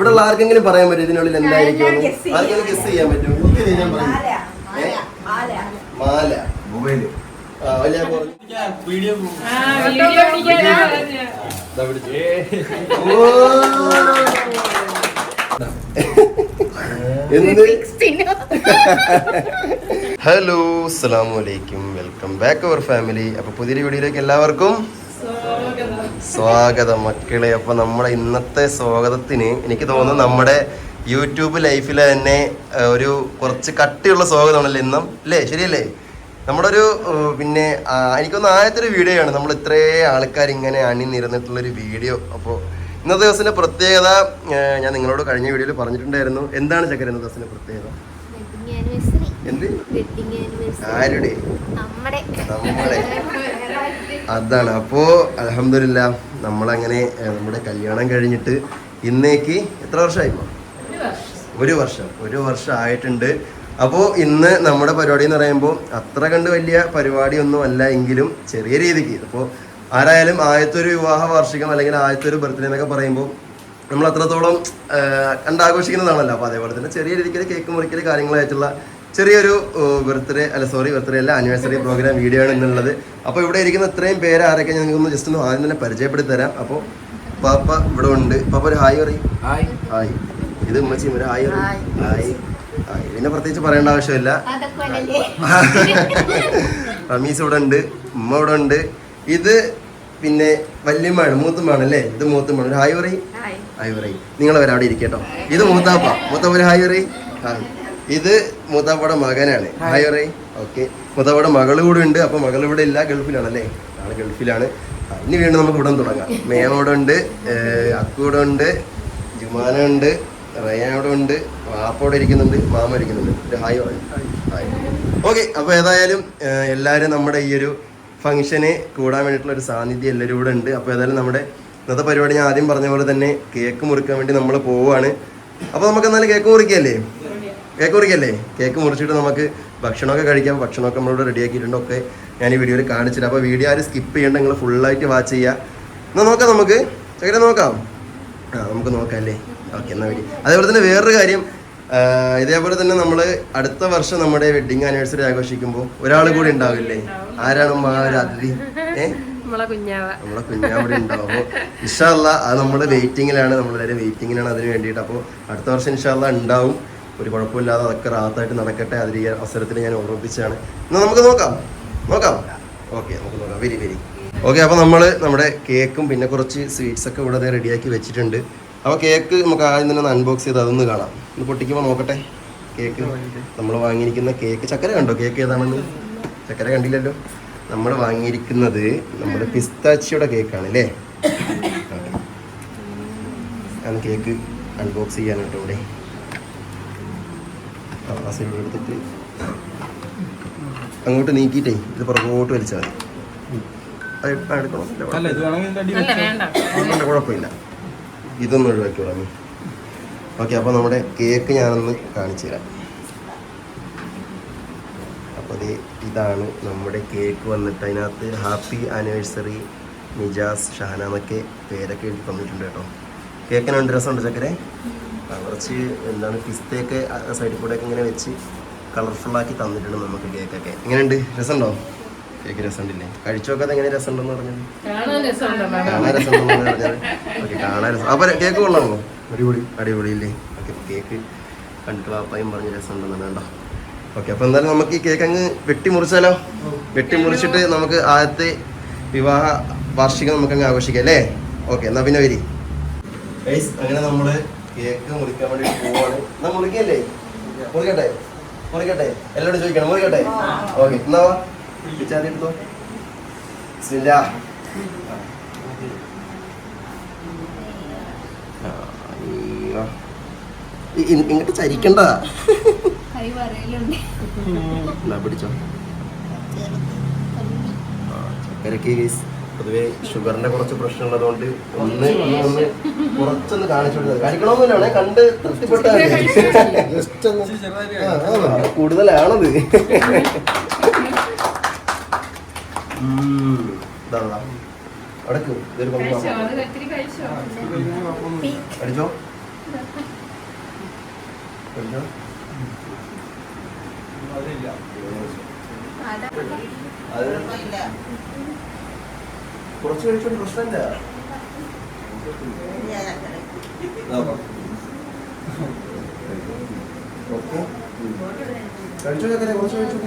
ഇവിടെ ഉള്ള ആർക്കെങ്കിലും പറയാൻ പറ്റും? ഇതിനുള്ളിൽ എന്തായിരിക്കും. ആർക്കെങ്കിലും ഗസ് ചെയ്യാൻ പറ്റും എനിക്ക് ഞാൻ പറയും? മാല മൊബൈൽ. ആ വലിയ പറഞ്ഞു. വീഡിയോ ഹലോ അസ്സലാമു അലൈക്കും. Welcome back our family. അപ്പൊ പുതിയ വീഡിയോയിലേക്ക് എല്ലാവർക്കും സ്വാഗതം. സ്വാഗതം മക്കളെ. അപ്പൊ നമ്മുടെ ഇന്നത്തെ സ്വാഗതത്തിന് എനിക്ക് തോന്നുന്നു നമ്മുടെ യൂട്യൂബ് ലൈഫിൽ തന്നെ ഒരു കുറച്ച് കട്ടിയുള്ള സ്വാഗതമാണല്ലോ ഇന്നും. അല്ലേ? ശരിയല്ലേ? നമ്മുടെ ഒരു പിന്നെ എനിക്കൊന്ന് ആദ്യത്തെ ഒരു വീഡിയോ ആണ്. നമ്മൾ ഇത്രേ ആൾക്കാർ ഇങ്ങനെ അണിനിരന്നിട്ടുള്ള ഒരു വീഡിയോ അപ്പോൾ ഇന്നത്തെ ദിവസത്തിന്റെ പ്രത്യേകത ഞാൻ നിങ്ങളോട് കഴിഞ്ഞ വീഡിയോയിൽ പറഞ്ഞിട്ടുണ്ടായിരുന്നു. എന്താണ് ചക്കര ഇന്നത്തെ ദിവസത്തിന്റെ പ്രത്യേകത? എന്ത്? ആരുടെ? നമ്മുടെ. അതാണ്. അപ്പോൾ അലഹമില്ല നമ്മളങ്ങനെ നമ്മുടെ കല്യാണം കഴിഞ്ഞിട്ട് ഇന്നേക്ക് എത്ര വർഷമായിപ്പോ ഒരു വർഷം. ഒരു വർഷം ആയിട്ടുണ്ട്. അപ്പോൾ ഇന്ന് നമ്മുടെ പരിപാടി എന്ന് പറയുമ്പോൾ അത്ര കണ്ട് വലിയ പരിപാടിയൊന്നും അല്ല എങ്കിലും ചെറിയ രീതിക്ക്. അപ്പോൾ ആരായാലും ആദ്യത്തെ ഒരു വിവാഹ വാർഷികം അല്ലെങ്കിൽ ആദ്യത്തെ ഒരു ബർത്ത്ഡേ എന്നൊക്കെ പറയുമ്പോൾ നമ്മൾ അത്രത്തോളം കണ്ടാഘോഷിക്കുന്നതാണല്ലോ അപ്പോൾ അതേപോലെ തന്നെ ചെറിയ രീതിക്ക് കേക്ക് മുറിക്കൽ കാര്യങ്ങളായിട്ടുള്ള ചെറിയൊരു ബർത്ത്ഡേ അല്ല സോറി ബർത്ത്ഡേ അല്ല ആനിവേഴ്സറി പ്രോഗ്രാം വീഡിയോ ആണ് എന്നുള്ളത് അപ്പോൾ ഇവിടെ ഇരിക്കുന്ന ഇത്രയും പേര് ആരൊക്കെ ഞങ്ങൾക്ക് ഒന്ന് ജസ്റ്റ് ഒന്ന് ആദ്യം തന്നെ പരിചയപ്പെടുത്തി തരാം. അപ്പോൾ പാപ്പ ഇവിടെ ഉണ്ട്. പാപ്പ ഒരു ഹായ് പറയും. ഹായ്. ഹായ്. ഇത് ഉമ്മച്ചി ഒരു ഹായ് പറയും. ഹായ്. ഹായ്. പിന്നെ പ്രത്യേകിച്ച് പറയേണ്ട ആവശ്യമില്ല. റമീസ് ഇവിടെ ഉണ്ട്. ഉമ്മ ഇവിടെ ഉണ്ട്. ഇത് പിന്നെ വല്യമ്മാണ് മൂത്തുമ്മാണ് അല്ലേ? ഇത് മൂത്തുമ്മാണ് ഒരു ഹായ് പറയും. ഹായ്. ഹായ് പറയും. നിങ്ങൾ വരെ അവിടെ ഇരിക്കട്ടോ. ഇത് മൂത്താപ്പ. മൂത്താപ്പ ഒരു ഹായ് പറയും. ഹായ്. ഇത് മുതവടെ മകനാണ്. ഹായ് ഓക്കെ മുതവടെ മകൾ കൂടെ ഉണ്ട്. അപ്പൊ മകൾ ഇവിടെ ഇല്ല ഗൾഫിലാണ് അല്ലേ ആൾ ഗൾഫിലാണ്. അതിന് ഇനി വീണ്ടും നമുക്ക് ഇവിടെ തുടങ്ങാം. മേമോടെ ഉണ്ട് അക്കൂടെ അക്കു ഉണ്ട് ജുമാന ഉണ്ട് റയാൻ ഇവിടെ ഉണ്ട് വാപ്പോടെ ഇരിക്കുന്നുണ്ട് മാമ ഇരിക്കുന്നുണ്ട്. ഒരു ഹായ് പറയും. ഹായ് ഓക്കെ അപ്പോൾ ഏതായാലും എല്ലാവരും നമ്മുടെ ഈ ഒരു ഫംഗ്ഷന് കൂടാൻ വേണ്ടിയിട്ടുള്ള ഒരു സാന്നിധ്യം എല്ലാവരും ഇവിടെ ഉണ്ട്. അപ്പോൾ ഏതായാലും നമ്മുടെ ഇന്നത്തെ പരിപാടി ഞാൻ ആദ്യം പറഞ്ഞ പോലെ തന്നെ കേക്ക് മുറിക്കാൻ വേണ്ടി നമ്മൾ പോവുകയാണ് അപ്പോൾ നമുക്ക് എന്നാലും കേക്ക് മുറിക്കല്ലേ? കേക്ക് മുറിക്കല്ലേ? കേക്ക് മുറിച്ചിട്ട് നമുക്ക് ഭക്ഷണമൊക്കെ കഴിക്കാം. ഭക്ഷണമൊക്കെ നമ്മളിവിടെ റെഡിയാക്കിയിട്ടുണ്ട് ഒക്കെ ഞാൻ ഈ വീഡിയോയിൽ കാണിച്ചിട്ട്. അപ്പോൾ വീഡിയോ ആരും സ്കിപ്പ് ചെയ്യേണ്ട. നിങ്ങൾ ഫുള്ളായിട്ട് വാച്ച് ചെയ്യുക എന്നാൽ നോക്കാം നമുക്ക്. ചക്കര നോക്കാം. ആ നമുക്ക് നോക്കാം അല്ലേ ഓക്കെ എന്നാൽ വേണ്ടി അതേപോലെ തന്നെ വേറൊരു കാര്യം. ഇതേപോലെ തന്നെ നമ്മൾ അടുത്ത വർഷം നമ്മുടെ വെഡിങ് ആനിവേഴ്സറി ആഘോഷിക്കുമ്പോൾ ഒരാൾ കൂടി ഉണ്ടാവില്ലേ? ആരാണ് മഹാരാത്രി ആ ഒരു അതിഥി. ഏ? നമ്മളെ കുഞ്ഞാവ. നമ്മളെ കുഞ്ഞാവിടെ ഉണ്ടാവും. അപ്പോൾ ഇൻഷാല്ല അത് നമ്മൾ വെയിറ്റിങ്ങിലാണ് നമ്മളെല്ലാവരും വെയിറ്റിങ്ങിലാണ് അതിന് വേണ്ടിയിട്ട്. അപ്പോൾ അടുത്ത വർഷം ഇൻഷാല്ല ഉണ്ടാവും. ഒരു കുഴപ്പമില്ലാതെ അതൊക്കെ റാത്തായിട്ട് നടക്കട്ടെ. അതിൽ ഈ അവസരത്തിൽ ഞാൻ ഓർമ്മിപ്പിച്ചാണ് എന്നാൽ നമുക്ക് നോക്കാം. നോക്കാം. ഓക്കെ നമുക്ക് നോക്കാം. Very very. ഓക്കെ അപ്പോൾ നമ്മൾ നമ്മുടെ കേക്കും പിന്നെ കുറച്ച് സ്വീറ്റ്സൊക്കെ ഇവിടെ റെഡിയാക്കി വെച്ചിട്ടുണ്ട്. അപ്പോൾ കേക്ക് നമുക്ക് ആദ്യം തന്നെ ഒന്ന് അൺബോക്സ് ചെയ്ത് അതൊന്ന് കാണാം. ഒന്ന് പൊട്ടിക്കുമ്പോൾ നോക്കട്ടെ. കേക്ക്. നമ്മൾ വാങ്ങിയിരിക്കുന്ന കേക്ക്. ചക്കര കണ്ടോ? കേക്ക് ഏതാണെന്ന്? ചക്കര കണ്ടില്ലല്ലോ. നമ്മൾ വാങ്ങിയിരിക്കുന്നത് നമ്മുടെ പിസ്താച്ചിയുടെ കേക്കാണ് അല്ലേ? ആണ് കേക്ക് അൺബോക്സ് ചെയ്യാൻ ഇവിടെ. ആ, ആ സൈഡ് എടുത്തിട്ട് അങ്ങോട്ട് നീക്കിയിട്ടേ ഇത് പുറകോട്ട് വലിച്ചാൽ മതി. എടുക്കണോ. കുഴപ്പമില്ല. ഇതൊന്നും ഒഴിവാക്കിയോളാം ഓക്കെ അപ്പോൾ നമ്മുടെ കേക്ക് ഞാനൊന്ന് കാണിച്ചു തരാം. അപ്പോൾ അത് ഇതാണ് നമ്മുടെ കേക്ക് വന്നിട്ട് അതിനകത്ത് ഹാപ്പി ആനിവേഴ്സറി നിജാസ് ഷഹന എന്നൊക്കെ പേരൊക്കെ എഴുതി തന്നിട്ടുണ്ട് കേട്ടോ. കേക്കിന് രണ്ട് രസമുണ്ട് ചക്കരെ? കുറച്ച് എന്താണ് പിസ്തയൊക്കെ സൈഡിൽ കൂടെ ഒക്കെ ഇങ്ങനെ വെച്ച് കളർഫുള്ളാക്കി തന്നിട്ടുണ്ട് നമുക്ക് കേക്കൊക്കെ എങ്ങനെയുണ്ട് രസമുണ്ടോ? കേക്ക് രസമുണ്ടല്ലേ? കഴിച്ചു നോക്കാതെ എങ്ങനെ രസമുണ്ടെന്ന് പറഞ്ഞത്? കാണാൻ രസമുണ്ടെന്ന് പറഞ്ഞത്. ഓക്കെ കാണാൻ രസം. അപ്പൊ കേക്ക് കൊള്ളാമോ? അടിപൊളി. അടിപൊളി ഇല്ലേ ഓക്കെ കേക്ക് കണ്ടിട്ട് അപ്പായും പറഞ്ഞ് രസമുണ്ടെന്നാണ് വേണ്ട ഓക്കെ അപ്പൊ എന്തായാലും നമുക്ക് ഈ കേക്ക് അങ്ങ് വെട്ടിമുറിച്ചാലോ? വെട്ടിമുറിച്ചിട്ട് വെട്ടി മുറിച്ചിട്ട് നമുക്ക് ആദ്യത്തെ വിവാഹ വാർഷികം നമുക്ക് അങ്ങ് ആഘോഷിക്കാം അല്ലേ? ഓക്കെ എന്നാ പിന്നെ വരി. അങ്ങനെ നമ്മൾ കേക്ക് മുറിക്കാൻ വേണ്ടി പോവാണ്. എന്നാ മുറിക്കല്ലേ? മുറിക്കട്ടെ? മുറിക്കട്ടെ? എല്ലാവരും ചോദിക്കണം. മുറിക്കട്ടെ? ഓക്കെ. എന്നാ വിളിച്ചാതി എടുത്തോ. ഇങ്ങോട്ട് ചരിക്കണ്ടാ. പിടിച്ചോ. ആ, ചക്കരക്ക് ഗൈസ് പൊതുവെ ഷുഗറിന്റെ കുറച്ച് പ്രശ്നമുള്ളതുകൊണ്ട് ഒന്ന് ഒന്ന് ഒന്ന് കുറച്ചൊന്ന് കാണിച്ചു കൊടുത്തത് കണ്ട് കൂടുതലാണത്. ഇതൊരു അടിച്ചോ? കഴിച്ചോ? കുറച്ച് കഴിച്ചോണ്ട് പ്രശ്നമില്ല. ഓക്കേ. കഴിച്ചോ ചക്കരെ കുറച്ച് കഴിച്ചോ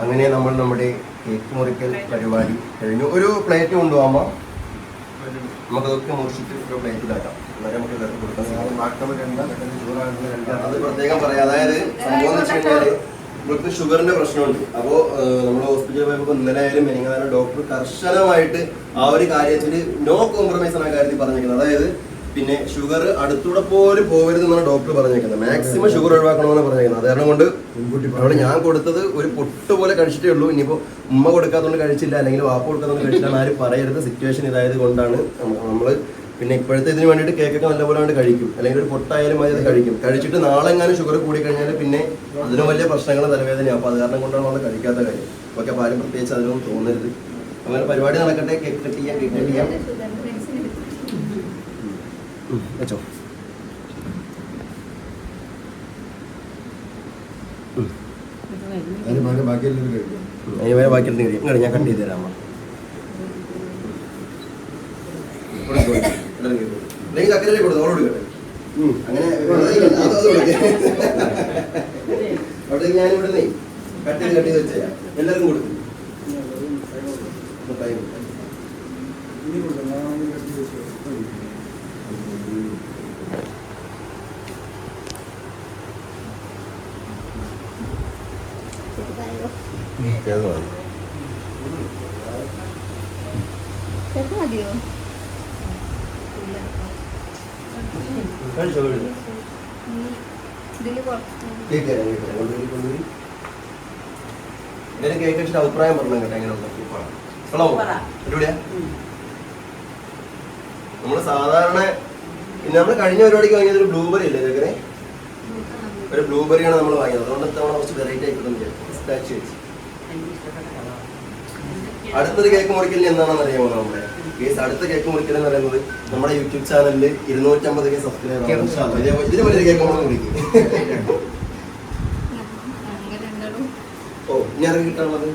അങ്ങനെ നമ്മൾ നമ്മുടെ കേക്ക് മുറിക്കൽ പരിപാടി കഴിഞ്ഞു. ഒരു പ്ലേറ്റ് കൊണ്ടുപോകാമോ നമുക്കതൊക്കെ മുറിച്ചിട്ട് ഒരു പ്ലേറ്റിലാക്കാം എന്നാലും നമുക്ക് എല്ലാവർക്കും കൊടുക്കാം അത് പ്രത്യേകം പറയാം. അതായത് സംഭവം എന്ന് വെച്ച് കഴിഞ്ഞാൽ ഇവർക്ക് ഷുഗറിന്റെ പ്രശ്നമുണ്ട്. അപ്പോ നമ്മൾ ഹോസ്പിറ്റലിൽ പോയപ്പോൾ ഇന്നലെ ആയാലും മെനിങ്ങാനും ഡോക്ടർ കർശനമായിട്ട് ആ ഒരു കാര്യത്തിൽ നോ കോംപ്രമൈസ് ആണ് ആ കാര്യത്തിൽ പറഞ്ഞിരിക്കുന്നത്. അതായത് പിന്നെ ഷുഗർ അടുത്തൂടെ പോലും പോകരുത് എന്നാണ് ഡോക്ടർ പറഞ്ഞേക്കുന്നത് മാക്സിമം ഷുഗർ ഒഴിവാക്കണമെന്ന് പറഞ്ഞേക്കുന്നത് അത് കാരണം കൊണ്ട് അവിടെ ഞാൻ കൊടുത്തത് ഒരു പൊട്ട് പോലെ കഴിച്ചിട്ടേ ഉള്ളൂ. ഇനിയിപ്പോ ഉമ്മ കൊടുക്കാത്തതുകൊണ്ട് കഴിച്ചില്ല. അല്ലെങ്കിൽ വാപ്പ കൊടുക്കാത്തതുകൊണ്ട് കഴിച്ചില്ല. ആരും പറയരുത്. സിറ്റുവേഷൻ ഇതായത് കൊണ്ടാണ് നമ്മൾ പിന്നെ ഇപ്പോഴത്തെ ഇതിന് വേണ്ടിയിട്ട് കേക്കൊക്കെ നല്ലപോലെ കൊണ്ട് കഴിക്കും. അല്ലെങ്കിൽ ഒരു പൊട്ടായാലും മതി അത് കഴിക്കും. കഴിച്ചിട്ട് നാളെ എങ്ങാനും ഷുഗർ കൂടി കഴിഞ്ഞാൽ പിന്നെ അതിനും വലിയ പ്രശ്നങ്ങൾ തലവേദനയാണ് അപ്പോൾ അത് കാരണം കൊണ്ടാണ് നമ്മൾ കഴിക്കാത്ത കാര്യം. ഓക്കെ അപ്പോൾ ആരും പ്രത്യേകിച്ച് അതിനൊന്നും തോന്നരുത്. അങ്ങനെ പരിപാടി നടക്കട്ടെ. കേക്ക് കട്ട് ചെയ്യാം കേക്ക് കട്ട് ചെയ്യാം. വെച്ചോ. ബാക്കി ഞാൻ കണ്ടു തരാമോ തരാം. അല്ലെങ്കിൽ ചക്കരയിലേക്ക് കൊടുത്തു? അവളോട് കേട്ടെ അങ്ങനെ. അവിടേക്ക് ഞാൻ ഇവിടെ കട്ടി കട്ടി വെച്ച എല്ലാവർക്കും കൊടുക്കും. മതിയോ? കുറച്ച് കേക്ക് അഭിപ്രായം പറഞ്ഞു കേട്ടോ അടിപൊളിയാ? നമ്മൾ സാധാരണ പിന്നെ നമ്മൾ കഴിഞ്ഞ പരിപാടിക്ക് വാങ്ങിയത് ഒരു ബ്ലൂബെറി അല്ലേ ചക്കരെ ഒരു ബ്ലൂബെറിയാണ് നമ്മൾ വാങ്ങിയത്. അതുകൊണ്ട് തവണ കുറച്ച് വെറൈറ്റി ആയിക്കോട്ടെ സ്റ്റാച്ച് വെച്ച് അടുത്തൊരു കേക്ക് മുറിക്കില്ല എന്താണെന്ന് അറിയാമോ നമ്മുടെ കേസ് അടുത്ത കേക്ക് മുറിക്കണം എന്ന് പറയുന്നത് നമ്മുടെ യൂട്യൂബ് ചാനലിൽ ഇരുന്നൂറ്റമ്പത് കെ സബ്സ്ക്രൈബർ ഇതിന് വലിയ കേക്ക് നമ്മൾ മുറിക്കും. ഓ ഇനി ആർക്ക് കിട്ടാനുള്ളത്.